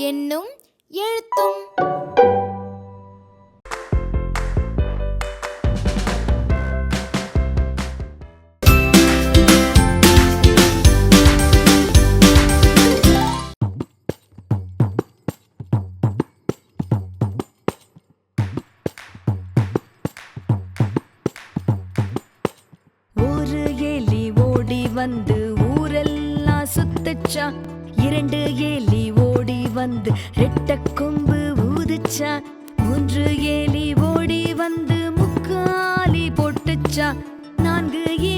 என்னும் எழுத்தும். வந்து ஊரெல்லாம் சுத்துச்சா? இரண்டு ஏலி ஓடி வந்து ரெட்ட கொம்பு ஊதுச்சா? மூன்று ஏலி ஓடி வந்து முக்காலி போட்டுச்சா? நான்கு ஏ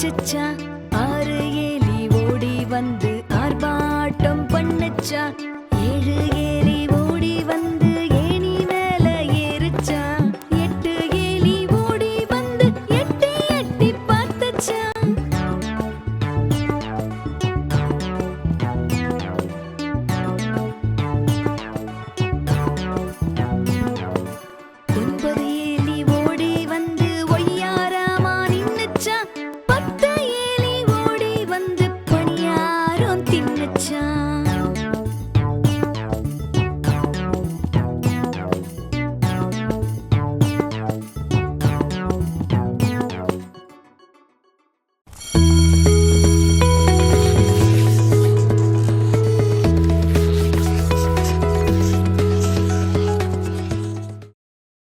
அரைச்சுச்சா ஆறு ஏலி ஓடி வந்து ஆர்ப்பாட்டம் பண்ணுச்சா?